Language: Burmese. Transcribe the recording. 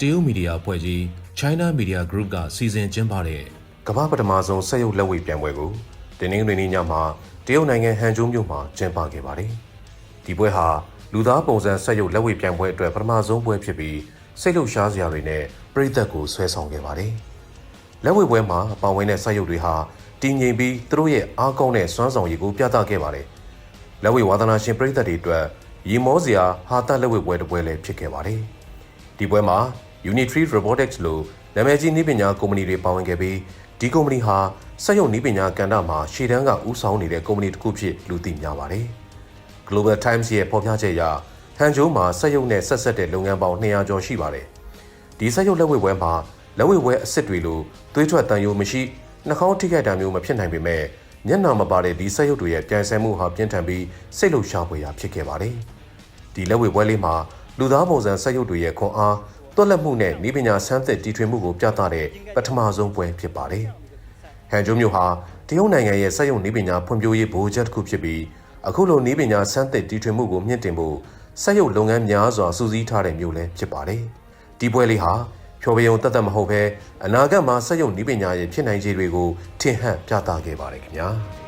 တရုတ်မီဒီယာအဖွဲ့ကြီး China Media Group ကစီစဉ်ကျင်းပတဲ့ကမ္ဘာပထမဆုံးစက်ရုပ်လက်ဝှေ့ပြိုင်ပွဲကိုတင်းနှင်းတွင်ညမှာတရုတ်နိုင်ငံဟန်ဂျိုးမြို့မှာကျင်းပခဲ့ပါတယ်။ဒီပွဲဟာလူသားပုံစံစက်ရုပ်လက်ဝှေ့ပြိုင်ပွဲအတွက်ပထမဆုံးပွဲဖြစ်ပြီးစိတ်လှုပ်ရှားစရာတွေနဲ့ပြည်သက်ကိုဆွဲဆောင်ခဲ့ပါတယ်။လက်ဝှေ့ပွဲမှာပါဝင်တဲ့စက်ရုပ်တွေဟာတည်ငြိမ်ပြီးသူတို့ရဲ့အားကောင်းတဲ့စွမ်းဆောင်ရည်ကိုပြသခဲ့ပါတယ်။လက်ဝှေ့ဝါသနာရှင်ပြည်သက်တွေအတွက်ရီမောစရာဟာတလက်ဝှေ့ပွဲတစ်ပွဲလည်းဖြစ်ခဲ့ပါတယ်။ဒီပွဲမှာ Unitary Robotics လိုနာမည်ကြီးနည်းပညာကုမ္ပဏီတွေပါဝင်ခဲ့ပြီးဒီကုမ္ပဏီဟာစက်ရုပ်နည်းပညာကဏ္ဍမှာရှေ့တန်းကဦးဆောင်နေတဲ့ကုမ္ပဏီတစ်ခုဖြစ်လူသိများပါတယ်။ Global Times ရဲ့ဖော်ပြချက်အရဟန်ဂျိုးမှာစက်ရုပ်နဲ့ဆက်ဆက်တဲ့လုပ်ငန်းပေါင်း200ကျော်ရှိပါတယ်။ဒီစက်ရုပ်လက်ဝှေ့ပွဲမှာလက်ဝှေ့ပွဲအစ်စ်တွေလိုသွေးထွက်တန်ယိုမရှိနှာခေါင်းထိခိုက်တာမျိုးမဖြစ်နိုင်ပေမဲ့မျက်နှာမပါတဲ့ဒီစက်ရုပ်တွေရဲ့ပြန်ဆည်မှုဟာပြင်းထန်ပြီးစိတ်လှုပ်ရှားဖွယ်ရာဖြစ်ခဲ့ပါတယ်။ဒီလက်ဝှေ့ပွဲလေးမှာလူသားပုံစံစက်ရုပ်တွေရဲ့ခွန်အား တွက်လက်မှုနဲ့ဤပညာဆန်းသစ်တီထွင်မှုကိုပြသတဲ့ပထမဆုံးပွဲဖြစ်ပါတယ်။ဟန်ဂျိုးမျိုးဟာတရုတ်နိုင်ငံရဲ့စက်ရုပ်ဤပညာဖွံ့ဖြိုးရေးဗဟိုချက်တစ်ခုဖြစ်ပြီးအခုလိုဤပညာဆန်းသစ်တီထွင်မှုကိုမြင့်တင်ဖို့စက်ရုပ်လုပ်ငန်းများစွာစူးစီးထားတဲ့မျိုးလည်းဖြစ်ပါတယ်။ဒီပွဲလေးဟာဖြော်ပြယုံတတ်တတ်မဟုတ်ဘဲအနာဂတ်မှာစက်ရုပ်ဤပညာရဲ့ဖြစ်နိုင်ခြေတွေကိုထင်ဟပ်ပြသခဲ့ပါတယ်ခင်ဗျာ။